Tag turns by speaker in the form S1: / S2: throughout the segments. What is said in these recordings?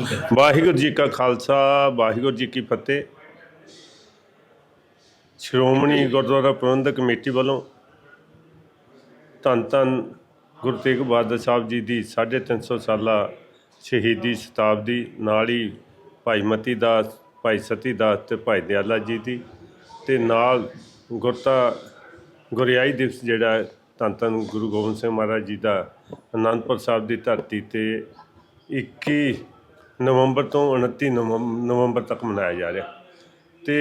S1: ਵਾਹਿਗੁਰੂ ਜੀ ਕਾ ਖਾਲਸਾ, ਵਾਹਿਗੁਰੂ ਜੀ ਕੀ ਫਤਿਹ। ਸ਼੍ਰੋਮਣੀ ਗੁਰਦੁਆਰਾ ਪ੍ਰਬੰਧਕ ਕਮੇਟੀ ਵੱਲੋਂ ਧੰਨ ਧੰਨ ਗੁਰੂ ਤੇਗ ਬਹਾਦਰ ਸਾਹਿਬ ਜੀ ਦੀ 350 ਸਾਲਾ ਸ਼ਹੀਦੀ ਸ਼ਤਾਬਦੀ ਨਾਲ ਹੀ ਭਾਈ ਮਤੀ ਦਾਸ, ਭਾਈ ਸਤੀ ਦਾਸ ਤੇ ਭਾਈ ਦਿਆਲਾ ਜੀ ਦੀ ਤੇ ਨਾਲ ਗੁਰਤਾ ਗੁਰਿਆਈ ਦਿਵਸ ਜਿਹੜਾ ਧੰਨ ਧੰਨ ਗੁਰੂ ਗੋਬਿੰਦ ਸਿੰਘ ਮਹਾਰਾਜ ਜੀ ਦਾ ਅਨੰਦਪੁਰ ਸਾਹਿਬ ਦੀ ਧਰਤੀ ਤੇ 21 ਨਵੰਬਰ ਤੋਂ 29 ਨਵੰਬ- ਨਵੰਬਰ ਤੱਕ ਮਨਾਇਆ ਜਾ ਰਿਹਾ। ਤੇ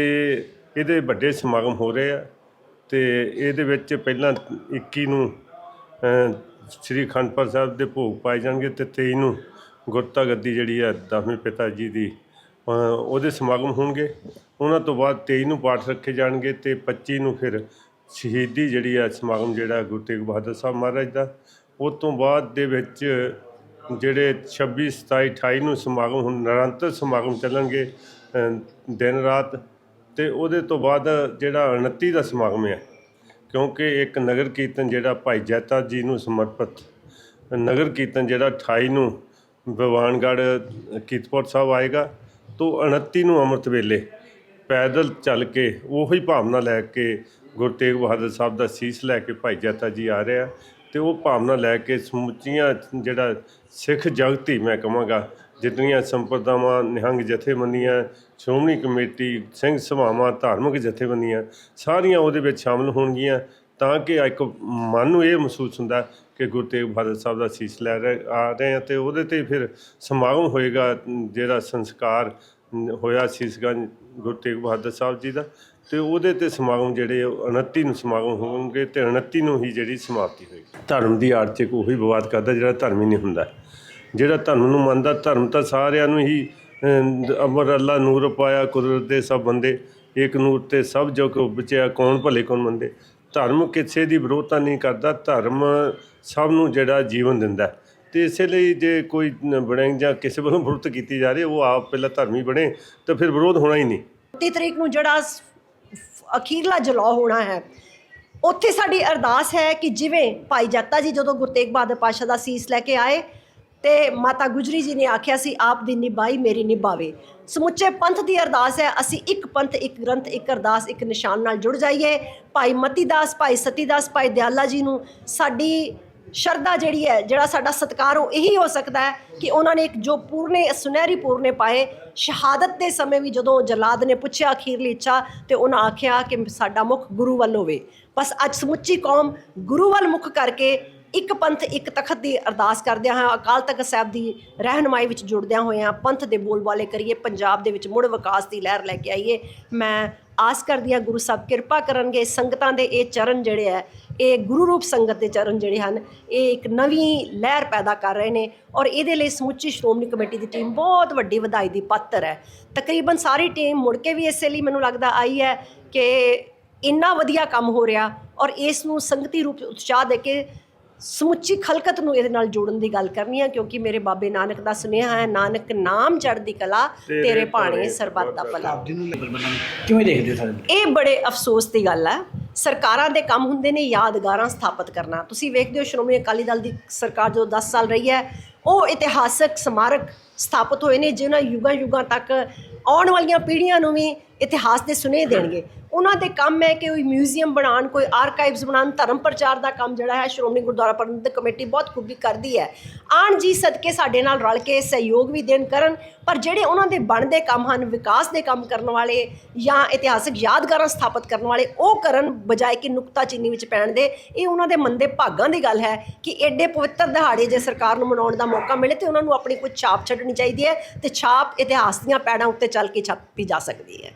S1: ਇਹਦੇ ਵੱਡੇ ਸਮਾਗਮ ਹੋ ਰਹੇ ਆ ਤੇ ਇਹਦੇ ਵਿੱਚ ਪਹਿਲਾਂ 21 ਨੂੰ ਸ੍ਰੀ ਖੰਡਪੁਰ ਸਾਹਿਬ ਦੇ ਭੋਗ ਪਾਏ ਜਾਣਗੇ ਤੇ 23 ਨੂੰ ਗੁਰਤਾ ਗੱਦੀ ਜਿਹੜੀ ਆ ਦਸਵੇਂ ਪਿਤਾ ਜੀ ਦੀ ਉਹਦੇ ਸਮਾਗਮ ਹੋਣਗੇ। ਉਹਨਾਂ ਤੋਂ ਬਾਅਦ 23 ਨੂੰ ਪਾਠ ਰੱਖੇ ਜਾਣਗੇ ਤੇ 25 ਨੂੰ ਫਿਰ ਸ਼ਹੀਦੀ ਜਿਹੜੀ ਆ ਸਮਾਗਮ ਜਿਹੜਾ ਗੁਰੂ ਤੇਗ ਬਹਾਦਰ ਸਾਹਿਬ ਮਹਾਰਾਜ ਦਾ। ਉਸ ਤੋਂ ਬਾਅਦ ਦੇ ਵਿੱਚ ਜਿਹੜੇ 26 27 28 ਨੂੰ ਸਮਾਗਮ ਹੁਣ ਨਿਰੰਤਰ ਸਮਾਗਮ ਚੱਲਣਗੇ ਦਿਨ ਰਾਤ ਤੇ ਉਹਦੇ ਤੋਂ ਬਾਅਦ ਜਿਹੜਾ 29 ਦਾ ਸਮਾਗਮ ਹੈ, ਕਿਉਂਕਿ ਇੱਕ ਨਗਰ ਕੀਰਤਨ ਜਿਹੜਾ ਭਾਈ ਜੈਤਾ ਜੀ ਨੂੰ ਸਮਰਪਿਤ, ਨਗਰ ਕੀਰਤਨ ਜਿਹੜਾ 28 ਨੂੰ ਭਗਵਾਨਗੜ੍ਹ ਕੀਰਤਪੁਰ ਸਾਹਿਬ ਆਏਗਾ, ਤੋਂ 29 ਨੂੰ ਅੰਮ੍ਰਿਤ ਵੇਲੇ ਪੈਦਲ ਚੱਲ ਕੇ ਉਹੀ ਭਾਵਨਾ ਲੈ ਕੇ ਗੁਰੂ ਤੇਗ ਬਹਾਦਰ ਸਾਹਿਬ ਦਾ ਸੀਸ ਲੈ ਕੇ ਭਾਈ ਜੈਤਾ ਜੀ ਆ ਰਿਹਾ ਤੇ ਉਹ ਭਾਵਨਾ ਲੈ ਕੇ ਸਮੁੱਚੀਆਂ ਜਿਹੜਾ ਸਿੱਖ ਜਗਤ ਹੀ ਮੈਂ ਕਹਾਂਗਾ ਜਿਤਨੀਆਂ ਸੰਪਰਦਾਵਾਂ, ਨਿਹੰਗ ਜਥੇਬੰਦੀਆਂ, ਸ਼੍ਰੋਮਣੀ ਕਮੇਟੀ, ਸਿੰਘ ਸਭਾਵਾਂ, ਧਾਰਮਿਕ ਜਥੇਬੰਦੀਆਂ, ਸਾਰੀਆਂ ਉਹਦੇ ਵਿੱਚ ਸ਼ਾਮਲ ਹੋਣਗੀਆਂ ਤਾਂ ਕਿ ਇੱਕ ਮਨ ਨੂੰ ਇਹ ਮਹਿਸੂਸ ਹੁੰਦਾ ਕਿ ਗੁਰੂ ਤੇਗ ਬਹਾਦਰ ਸਾਹਿਬ ਦਾ ਸੀਸ ਲੈ ਰਹੇ, ਆ ਰਹੇ ਆ ਤੇ ਉਹਦੇ ਤੇ ਫਿਰ ਸਮਾਗਮ ਹੋਏਗਾ, ਜਿਹੜਾ ਸੰਸਕਾਰ ਹੋਇਆ ਸੀਸਗੰਜ ਗੁਰੂ ਤੇਗ ਬਹਾਦਰ ਸਾਹਿਬ ਜੀ ਦਾ। ਤੇ ਉਹਦੇ ਤੇ ਸਮਾਗਮ ਜਿਹੜੇ ਉਹ 29 ਨੂੰ ਸਮਾਗਮ ਹੋਣਗੇ ਤੇ 29 ਨੂੰ ਹੀ ਜਿਹੜੀ ਸਮਾਪਤੀ ਹੋਏਗੀ। ਧਰਮ ਦੀ ਆੜ 'ਚ ਕੋਈ ਵਿਵਾਦ ਕਰਦਾ ਜਿਹੜਾ ਧਰਮ ਹੀ ਨਹੀਂ ਹੁੰਦਾ। ਜਿਹੜਾ ਧਰਮ ਨੂੰ ਮੰਨਦਾ, ਧਰਮ ਤਾਂ ਸਾਰਿਆਂ ਨੂੰ ਹੀ ਅਮਰ ਅੱਲਾ, ਨੂਰ ਪਾਇਆ, ਕੁਦਰਤ ਦੇ ਸਭ ਬੰਦੇ ਇੱਕ ਨੂਰ ਤੇ ਸਭ ਜੋ ਕੋ ਬਚਿਆ, ਕੌਣ ਭਲੇ, ਕੌਣ ਮੰਦੇ। ਧਰਮ ਕਿਸੇ ਦੀ ਵਿਰੋਧਤਾ ਨਹੀਂ ਕਰਦਾ, ਧਰਮ ਸਭ ਨੂੰ ਜਿਹੜਾ ਜੀਵਨ ਦਿੰਦਾ। ਹੈ। ਤੇ ਇਸੇ ਲਈ ਜੇ ਕੋਈ ਬਣੇ ਜਾਂ ਕਿਸੇ ਵੱਲੋਂ ਵਿਰੋਧ ਕੀਤੀ ਜਾ ਰਹੀ ਉਹ ਆਪ ਪਹਿਲਾਂ ਧਰਮੀ ਬਣੇ, ਤਾਂ ਫਿਰ ਵਿਰੋਧ ਹੋਣਾ ਹੀ ਨਹੀਂ।
S2: 30 ਤਰੀਕ ਨੂੰ ਜਿਹੜਾ ਅਖੀਰਲਾ ਜਲਾਅ ਹੋਣਾ ਹੈ। ਉੱਥੇ ਸਾਡੀ ਅਰਦਾਸ ਹੈ ਕਿ ਜਿਵੇਂ ਭਾਈ ਜੱਤਾ ਜੀ ਜਦੋਂ ਗੁਰੂ ਤੇਗ ਬਹਾਦਰ ਪਾਸ਼ਾ ਦਾ ਸੀਸ ਲੈ ਕੇ ਆਏ ਤੇ ਮਾਤਾ ਗੁਜਰੀ ਜੀ ਨੇ ਆਖਿਆ ਸੀ, ਆਪ ਦੀ ਨਿਭਾਈ ਮੇਰੀ ਨਿਭਾਵੇ। ਸਮੁੱਚੇ ਪੰਥ ਦੀ ਅਰਦਾਸ ਹੈ, ਅਸੀਂ ਇੱਕ ਪੰਥ, ਇੱਕ ਗ੍ਰੰਥ, ਇੱਕ ਅਰਦਾਸ, ਇੱਕ ਨਿਸ਼ਾਨ ਨਾਲ ਜੁੜ ਜਾਈਏ। ਭਾਈ ਮਤੀ ਦਾਸ ਭਾਈ ਸਤੀ ਦਾਸ ਭਾਈ ਦਿਆਲਾ ਜੀ ਨੂੰ ਸਾਡੀ ਸ਼ਰਧਾ ਜਿਹੜੀ ਹੈ, ਜਿਹੜਾ ਸਾਡਾ ਸਤਿਕਾਰ, ਉਹ ਇਹੀ ਹੋ ਸਕਦਾ ਹੈ ਕਿ ਉਹਨਾਂ ਨੇ ਇੱਕ ਜੋ ਪੂਰਨੇ, ਸੁਨਹਿਰੀ ਪੂਰਨੇ ਪਾਏ। ਸ਼ਹਾਦਤ ਦੇ ਸਮੇਂ ਵੀ ਜਦੋਂ ਜਲਾਦ ਨੇ ਪੁੱਛਿਆ ਅਖੀਰਲੀ ਇੱਛਾ, ਤੇ ਉਹਨਾਂ ਆਖਿਆ ਕਿ ਸਾਡਾ ਮੁਖ ਗੁਰੂ ਵੱਲ ਹੋਵੇ। ਬਸ ਅੱਜ ਸਮੁੱਚੀ ਕੌਮ ਗੁਰੂ ਵੱਲ ਮੁਖ ਕਰਕੇ ਇੱਕ ਪੰਥ ਇੱਕ ਤਖਤ ਦੀ ਅਰਦਾਸ ਕਰਦਿਆਂ ਹਾਂ, ਅਕਾਲ ਤਖਤ ਸਾਹਿਬ ਦੀ ਰਹਿਨਮਾਈ ਵਿੱਚ ਜੁੜਦਿਆਂ ਹੋਇਆਂ ਪੰਥ ਦੇ ਬੋਲਬਾਲੇ ਕਰੀਏ, ਪੰਜਾਬ ਦੇ ਵਿੱਚ ਮੁੜ ਵਿਕਾਸ ਦੀ ਲਹਿਰ ਲੈ ਕੇ ਆਈਏ। ਮੈਂ ਆਸ ਕਰਦੀ ਹਾਂ ਗੁਰੂ ਸਾਹਿਬ ਕਿਰਪਾ ਕਰਨਗੇ, ਸੰਗਤਾਂ ਦੇ ਇਹ ਚਰਨ ਜਿਹੜੇ ਹੈ, ਇਹ ਗੁਰੂ ਰੂਪ ਸੰਗਤ ਦੇ ਚਰਨ ਜਿਹੜੇ ਹਨ, ਇਹ ਇੱਕ ਨਵੀਂ ਲਹਿਰ ਪੈਦਾ ਕਰ ਰਹੇ ਨੇ ਔਰ ਇਹਦੇ ਲਈ ਸਮੁੱਚੀ ਸ਼੍ਰੋਮਣੀ ਕਮੇਟੀ ਦੀ ਟੀਮ ਬਹੁਤ ਵੱਡੀ ਵਧਾਈ ਦੀ ਪਾਤਰ ਹੈ। ਤਕਰੀਬਨ ਸਾਰੀ ਟੀਮ ਮੁੜ ਕੇ ਵੀ ਇਸੇ ਲਈ ਮੈਨੂੰ ਲੱਗਦਾ ਆਈ ਹੈ ਕਿ ਇੰਨਾ ਵਧੀਆ ਕੰਮ ਹੋ ਰਿਹਾ ਔਰ ਇਸ ਨੂੰ ਸੰਗਤੀ ਰੂਪ ਉਤਸ਼ਾਹ ਦੇ ਕੇ ਸਮੁੱਚੀ ਖਲਕਤ ਨੂੰ ਇਹਦੇ ਨਾਲ ਜੋੜਨ ਦੀ ਗੱਲ ਕਰਨੀ ਹੈ ਕਿਉਂਕਿ ਮੇਰੇ ਬਾਬੇ ਨਾਨਕ ਦਾ ਸੁਨੇਹਾ ਹੈ ਨਾਨਕ ਨਾਮ ਚੜ੍ਹਦੀ ਕਲਾ ਤੇਰੇ ਭਾਣੇ ਸਰਬੱਤ ਦਾ ਭਲਾ।
S3: ਕਿਵੇਂ ਦੇਖਦੇ ਹੋ ਸਾਰੇ?
S2: ਇਹ ਬੜੇ ਅਫਸੋਸ ਦੀ ਗੱਲ ਹੈ ਸਰਕਾਰਾਂ ਦੇ ਕੰਮ ਹੁੰਦੇ ਨੇ ਯਾਦਗਾਰਾਂ ਸਥਾਪਿਤ ਕਰਨਾ। ਤੁਸੀਂ ਵੇਖਦੇ ਹੋ ਸ਼੍ਰੋਮਣੀ ਅਕਾਲੀ ਦਲ ਦੀ ਸਰਕਾਰ ਜਦੋਂ 10 ਸਾਲ ਰਹੀ ਹੈ ਉਹ ਇਤਿਹਾਸਕ ਸਮਾਰਕ ਸਥਾਪਿਤ ਹੋਏ ਨੇ, ਜਿਨ੍ਹਾਂ ਯੁਗਾਂ ਯੁਗਾਂ ਤੱਕ ਆਉਣ ਵਾਲੀਆਂ ਪੀੜ੍ਹੀਆਂ ਨੂੰ ਵੀ ਇਤਿਹਾਸ ਦੇ ਸੁਨੇਹੇ ਦੇਣਗੇ। ਉਹਨਾਂ ਦੇ ਕੰਮ ਹੈ ਕਿ ਕੋਈ ਮਿਊਜ਼ੀਅਮ ਬਣਾਉਣ, ਕੋਈ ਆਰਕਾਈਵਸ ਬਣਾਉਣ, ਧਰਮ ਪ੍ਰਚਾਰ ਦਾ ਕੰਮ ਜਿਹੜਾ ਹੈ ਸ਼੍ਰੋਮਣੀ ਗੁਰਦੁਆਰਾ ਪ੍ਰਬੰਧਕ ਕਮੇਟੀ ਬਹੁਤ ਖੂਬੀ ਕਰਦੀ ਹੈ। ਆਣ ਜੀ ਸਦਕੇ ਸਾਡੇ ਨਾਲ ਰਲ ਕੇ ਸਹਿਯੋਗ ਵੀ ਦੇਣ ਕਰਨ, ਪਰ ਜਿਹੜੇ ਉਹਨਾਂ ਦੇ ਬਣਦੇ ਕੰਮ ਹਨ, ਵਿਕਾਸ ਦੇ ਕੰਮ ਕਰਨ ਵਾਲੇ ਜਾਂ ਇਤਿਹਾਸਕ ਯਾਦਗਾਰਾਂ ਸਥਾਪਿਤ ਕਰਨ ਵਾਲੇ, ਉਹ ਕਰਨ ਬਜਾਏ ਕਿ ਨੁਕਤਾਚੀਨੀ ਵਿੱਚ ਪੈਣ ਦੇ, ਇਹ ਉਹਨਾਂ ਦੇ ਮੰਦੇ ਭਾਗਾਂ ਦੀ ਗੱਲ ਹੈ ਕਿ ਐਡੇ ਪਵਿੱਤਰ ਦਿਹਾੜੇ ਜੇ ਸਰਕਾਰ ਨੂੰ ਮਨਾਉਣ ਦਾ ਮੌਕਾ ਮਿਲੇ ਤੇ ਉਹਨਾਂ ਨੂੰ ਆਪਣੀ ਕੋਈ ਛਾਪ ਛੱਡਣੀ ਚਾਹੀਦੀ ਹੈ ਤੇ ਛਾਪ ਇਤਿਹਾਸ ਦੀਆਂ ਪੈੜਾਂ ਉੱਤੇ ਚੱਲ ਕੇ ਛਾਪੀ ਜਾ ਸਕਦੀ ਹੈ।